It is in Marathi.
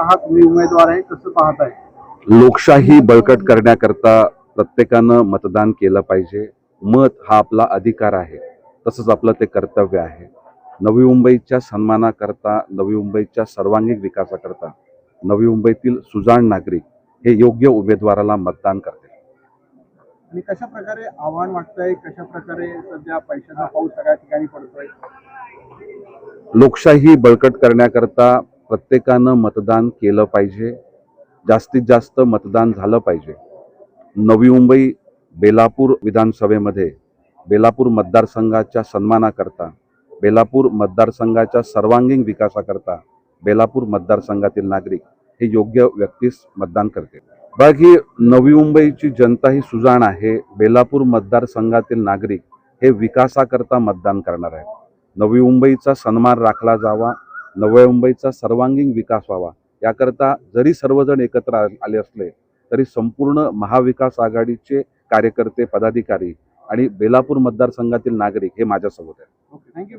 आहात तुम्ही उमेदवार आहे कसं पाहताय? लोकशाही बळकट करण्याकरता प्रत्येकानं मतदान केलं पाहिजे. मत हा आपला अधिकार आहे. तसंच आपलं ते कर्तव्य आहे. नवी मुंबईच्या सन्मानाकरता नवी मुंबईच्या सर्वांगीण विकासाकरता नवी मुंबईतील सुजाण नागरिक हे योग्य उमेदवाराला मतदान करतील. आणि कशा प्रकारे आव्हान वाटतंय कशा प्रकारे सध्या पैशाचा पाऊस सगळ्या ठिकाणी पडतोय? लोकशाही बळकट करण्याकरता प्रत्येकानं मतदान केलं पाहिजे. जास्तीत जास्त मतदान झालं पाहिजे. नवी मुंबई बेलापूर विधानसभेमध्ये बेलापूर मतदारसंघाच्या सन्मानाकरता बेलापूर मतदारसंघाच्या सर्वांगीण विकासाकरता बेलापूर मतदारसंघातील नागरिक हे योग्य व्यक्तीस मतदान करते बाकी नवी मुंबईची जनता ही सुजाण आहे. बेलापूर मतदारसंघातील नागरिक हे विकासाकरता मतदान करणार आहे नवी मुंबईचा सन्मान राखला जावा. नव्या मुंबईचा सर्वांगीण विकास व्हावा. याकरता जरी सर्वजण एकत्र आले असले तरी संपूर्ण महाविकास आघाडीचे कार्यकर्ते पदाधिकारी आणि बेलापूर मतदारसंघातील नागरिक हे माझ्यासोबत आहेत. थँक्यू